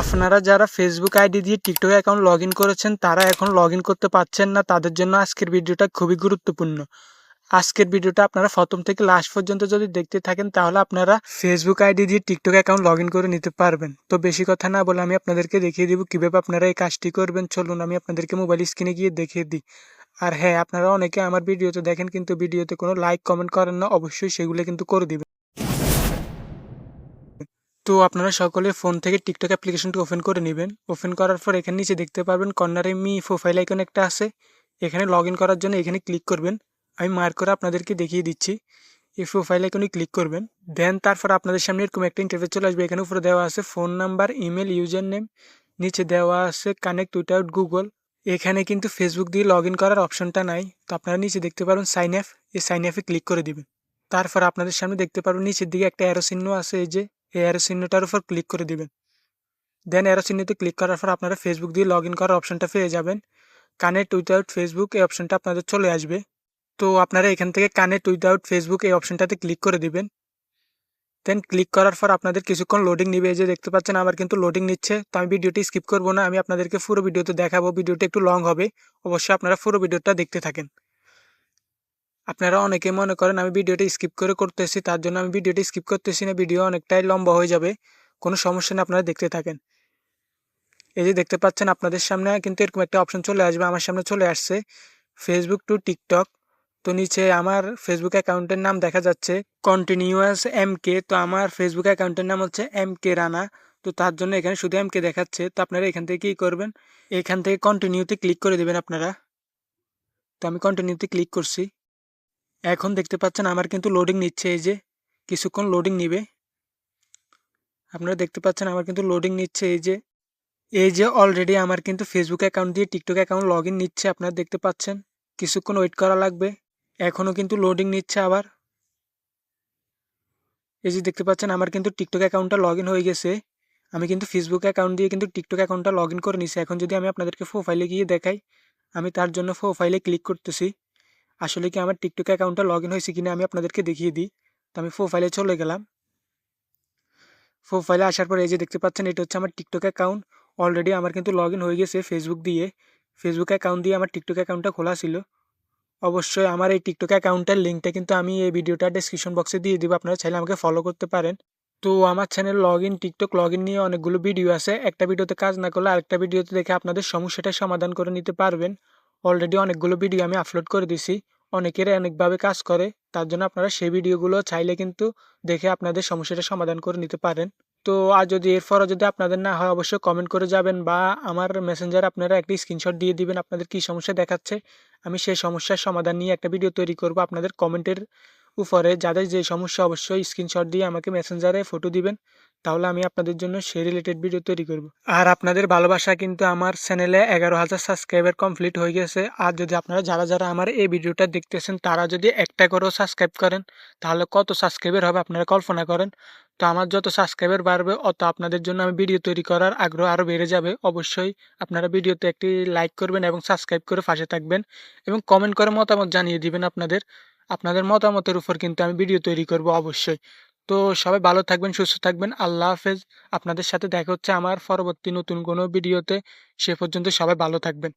আপনারা যারা Facebook ID দিয়ে টিকটক অ্যাকাউন্ট লগ করেছেন, তারা এখন লগ করতে পারছেন না। তাদের জন্য আজকের ভিডিওটা খুবই গুরুত্বপূর্ণ। আজকের ভিডিওটা আপনারা প্রথম থেকে লাস্ট পর্যন্ত যদি দেখতে থাকেন, তাহলে আপনারা ফেসবুক আইডি দিয়ে টিকটক অ্যাকাউন্ট লগ করে নিতে পারবেন। তো বেশি কথা না বলে আমি আপনাদেরকে দেখিয়ে দিব কীভাবে আপনারা এই কাজটি করবেন। চলুন আমি আপনাদেরকে মোবাইল স্ক্রিনে গিয়ে দেখিয়ে দিই। আর হ্যাঁ আপনারা অনেকে আমার ভিডিওতে দেখেন, কিন্তু ভিডিওতে কোনো লাইক কমেন্ট করেন না। অবশ্যই সেগুলো কিন্তু করে দিবেন। তো আপনারা সকলে ফোন থেকে টিকটক অ্যাপ্লিকেশনটি ওপেন করে নেবেন। ওপেন করার পর এখানে নিচে দেখতে পারবেন কর্নারে মি প্রোফাইল আইকন একটা আছে। এখানে লগ করার জন্য এখানে ক্লিক করবেন। আমি মার্ক করে আপনাদেরকে দেখিয়ে দিচ্ছি। এই প্রোফাইল আইকনে ক্লিক করবেন। দেন তারপর আপনাদের সামনে এরকম একটা ইন্টারফেস চলে আসবে। এখানে উপরে দেওয়া আছে phone number email user name নিচে দেওয়া আছে কানেক্ট উইথাউট গুগল এখানে কিন্তু ফেসবুক দিয়ে লগ করার অপশনটা নাই। তো আপনারা নিচে দেখতে পারবেন সাইন অ্যাপ এই সাইন অ্যাপে ক্লিক করে দিবেন। তারপর আপনাদের সামনে দেখতে পারবেন নিচের দিকে একটা অ্যারো চিহ্ন আছে, এই যে। এই অ্যারো চিহ্নটার উপর ক্লিক করে দিবেন। দেন অ্যারো চিহ্নতে ক্লিক করার পর আপনারা ফেসবুক দিয়ে লগ ইন করার অপশনটা পেয়ে যাবেন। কানেক্ট উইথাউট ফেসবুক এই অপশনটা আপনাদের চলে আসবে। তো আপনারা এখান থেকে কানেক্ট উইথাউট ফেসবুক এই অপশনটাতে ক্লিক করে দিবেন। দেন ক্লিক করার পর আপনাদের কিছুক্ষণ লোডিং নিবে। যে দেখতে পাচ্ছেন আমার কিন্তু লোডিং নিচ্ছে। তো আমি ভিডিওটি স্কিপ করব না। আমি আপনাদেরকে পুরো ভিডিওতে দেখাবো। ভিডিওটা একটু লং হবে। অবশ্যই আপনারা পুরো ভিডিওটা দেখতে থাকেন। আপনারা অনেকে মনে করেন, আমি ভিডিওটা স্কিপ করে করতেছি, তার জন্য আমি ভিডিওটি স্কিপ করতেছি না, ভিডিও অনেকটাই লম্বা হয়ে যাবে। কোনো সমস্যা নেই, আপনারা দেখতে থাকেন। এই যে দেখতে পাচ্ছেন, আপনাদের সামনে কিন্তু এরকম একটা অপশন চলে আসবে, আমার সামনে চলে আসছে। ফেসবুক টু টিকটক তো নিচে আমার ফেসবুক অ্যাকাউন্টের নাম দেখা যাচ্ছে কন্টিনিউয়াস এম কে তো আমার ফেসবুক অ্যাকাউন্টের নাম হচ্ছে এম কে রানা তো তার জন্য এখানে শুধু এম কে দেখাচ্ছে। তো আপনারা এখান থেকে কী করবেন? এখান থেকে কন্টিনিউতে ক্লিক করে দেবেন আপনারা। তো আমি কন্টিনিউতে ক্লিক করছি। এখন দেখতে পাচ্ছেন আমার কিন্তু লোডিং নিচ্ছে এই যে, কিছুক্ষণ লোডিং নিবে। আপনারা দেখতে পাচ্ছেন আমার কিন্তু লোডিং নিচ্ছে এই যে। এই যে অলরেডি আমার কিন্তু ফেসবুক অ্যাকাউন্ট দিয়ে টিকটক অ্যাকাউন্ট লগ নিচ্ছে, আপনারা দেখতে পাচ্ছেন। কিছুক্ষণ ওয়েট করা লাগবে, এখনও কিন্তু লোডিং নিচ্ছে আবার। এই যে দেখতে পাচ্ছেন আমার কিন্তু টিকটক অ্যাকাউন্টটা লগ হয়ে গেছে। আমি কিন্তু ফেসবুক অ্যাকাউন্ট দিয়ে কিন্তু টিকটক অ্যাকাউন্টটা লগ করে নিছি। এখন যদি আমি আপনাদেরকে প্রোফাইলে গিয়ে দেখাই, আমি তার জন্য প্রোফাইলে ক্লিক করতেছি। আসলে কি আমার টিকটক অ্যাকাউন্টটা লগ ইন হয়েছে কিনা আমি আপনাদেরকে দেখিয়ে দিই। তো আমি প্রোফাইলে চলে গেলাম। প্রোফাইলে আসার পর এই যে দেখতে পাচ্ছেন, এটা হচ্ছে আমার টিকটক অ্যাকাউন্ট অলরেডি আমার কিন্তু লগ ইন হয়ে গেছে ফেসবুক দিয়ে। ফেসবুক অ্যাকাউন্ট দিয়ে আমার টিকটক অ্যাকাউন্টটা খোলা ছিল। অবশ্যই আমার এই টিকটক অ্যাকাউন্টের লিঙ্কটা কিন্তু আমি এই ভিডিওটা ডিসক্রিপশন বক্সে দিয়ে দিব, আপনারা চাইলে আমাকে ফলো করতে পারেন। তো আমার channel log in TikTok log in নিয়ে অনেকগুলো ভিডিও আছে। একটা ভিডিওতে কাজ না করলে আরেকটা ভিডিওতে দেখে আপনাদের সমস্যাটা সমাধান করে নিতে পারবেন। অলরেডি অনেকগুলো ভিডিও আমি আপলোড করে দিছি অনেকের অনেকভাবে কাজ করে, তার জন্য আপনারা সেই ভিডিওগুলো চাইলে কিন্তু দেখে আপনাদের সমস্যাটা সমাধান করে নিতে পারেন। তো আর যদি এরপরও যদি আপনাদের না হয়, অবশ্যই কমেন্ট করে যাবেন বা আমার মেসেঞ্জার আপনারা একটি স্ক্রিনশট দিয়ে দিবেন আপনাদের কি সমস্যা দেখাচ্ছে। আমি সেই সমস্যার সমাধান নিয়ে একটা ভিডিও তৈরি করব। আপনাদের কমেন্টের উপরে যাদের যে সমস্যা, অবশ্যই স্ক্রিনশট দিয়ে আমাকে মেসেঞ্জারে ফটো দিবেন। তাহলে আমি আপনাদের জন্য সেই রিলেটেড ভিডিও তৈরি করব। আর আপনাদের ভালোবাসা কিন্তু আমার চ্যানেলে এগারো হাজার সাবস্ক্রাইবার কমপ্লিট হয়ে গেছে। আর যদি আপনারা যারা যারা আমার এই ভিডিওটা দেখতেছেন, তারা যদি একটা করেও সাবস্ক্রাইব করেন, তাহলে কত সাবস্ক্রাইবার হবে আপনারা কল্পনা করেন। তো আমার যত সাবস্ক্রাইবার বাড়বে, অত আপনাদের জন্য আমি ভিডিও তৈরি করার আগ্রহ আরও বেড়ে যাবে। অবশ্যই আপনারা ভিডিওতে একটি লাইক করবেন এবং সাবস্ক্রাইব করে পাশে থাকবেন এবং কমেন্ট করে মতামত জানিয়ে দিবেন আপনাদের। আপনাদের মতামতের উপর কিন্তু আমি ভিডিও তৈরি করব অবশ্যই। তো সবাই ভালো থাকবেন, সুস্থ থাকবেন। আল্লাহ হাফেজ। আপনাদের সাথে দেখা হচ্ছে আমার পরবর্তী নতুন কোনো ভিডিওতে সে পর্যন্ত সবাই ভালো থাকবেন।